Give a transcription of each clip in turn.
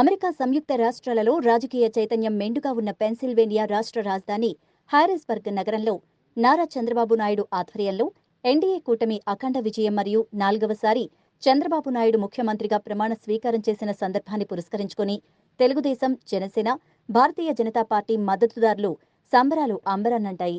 America సంయుక్త రాష్ట్రాలలో రాజకీయ చైతన్యం మెండుగా ఉన్న పెన్సిల్వేనియా రాష్ట్ర రాజధాని హారిస్బర్గ్ నగరంలో నారా చంద్రబాబు నాయుడు ఆధ్వర్యంలో ఎన్డీఏ కూటమి అఖండ విజయం మరియు నాలుగవసారి చంద్రబాబు నాయుడు ముఖ్యమంత్రిగా ప్రమాణ స్వీకారం చేసిన సందర్భాన్ని పురస్కరించుకుని తెలుగుదేశం జనసేన భారతీయ జనతా పార్టీ మద్దతుదారులు సంబరాలు అంబరాన్నంటాయి.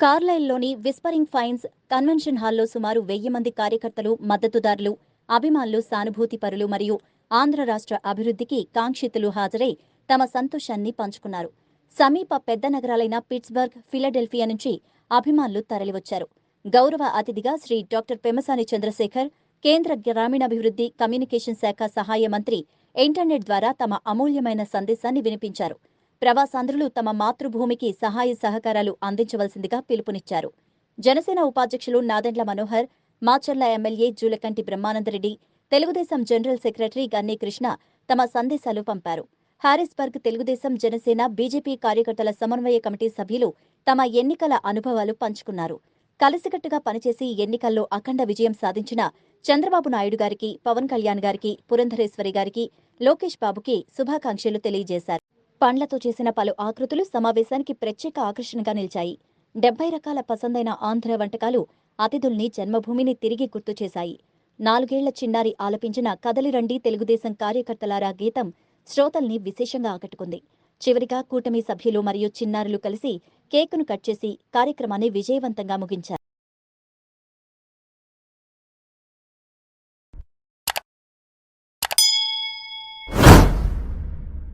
కార్లైల్లోని విస్పరింగ్ ఫైన్స్ కన్వెన్షన్ హాల్లో సుమారు వెయ్యి మంది కార్యకర్తలు మద్దతుదారులు అభిమానులు సానుభూతి పరులు మరియు ఆంధ్ర రాష్ట్ర అభివృద్ధికి కాంక్షితులు హాజరై తమ సంతోషాన్ని పంచుకున్నారు. సమీప పెద్ద నగరాలైన పిట్స్బర్గ్ ఫిలడెల్ఫియా నుంచి అభిమానులు తరలివచ్చారు. గౌరవ అతిథిగా శ్రీ డాక్టర్ పెమసాని చంద్రశేఖర్ కేంద్ర గ్రామీణాభివృద్ధి కమ్యూనికేషన్ శాఖ సహాయ మంత్రి ఇంటర్నెట్ ద్వారా తమ అమూల్యమైన సందేశాన్ని వినిపించారు. ప్రవాసాంధ్రులు తమ మాతృభూమికి సహాయ సహకారాలు అందించవలసిందిగా పిలుపునిచ్చారు. జనసేన ఉపాధ్యక్షులు Nadendla Manohar Macherla MLA Julakanti Brahmanandareddy Telugudesam general secretary Ganni Krishna తమ సందేశాలు పంపారు. హారిస్బర్గ్ తెలుగుదేశం జనసేన బీజేపీ కార్యకర్తల సమన్వయ కమిటీ సభ్యులు తమ ఎన్నికల అనుభవాలు పంచుకున్నారు. కలిసికట్టుగా పనిచేసి ఎన్నికల్లో అఖండ విజయం సాధించిన చంద్రబాబు నాయుడు గారికి పవన్ కళ్యాణ్ గారికి పురంధరేశ్వరి గారికి లోకేష్ బాబుకి శుభాకాంక్షలు తెలియజేశారు. పండ్లతో చేసిన పలు ఆకృతులు సమావేశానికి ప్రత్యేక ఆకర్షణగా నిలిచాయి. డెబ్బై రకాల పసందైన ఆంధ్ర వంటకాలు అతిథుల్ని జన్మభూమిని తిరిగి గుర్తు చేశాయి. నాలుగేళ్ళ చిన్నారి ఆలపించిన కదలిరండి తెలుగుదేశం కార్యకర్తలారా గీతం శ్రోతల్ని విశేషంగా ఆకట్టుకుంది. చివరిగా కూటమి సభ్యులు మరియు చిన్నారులు కలిసి కేకును కట్ చేసి కార్యక్రమాన్ని విజయవంతంగా ముగించారు.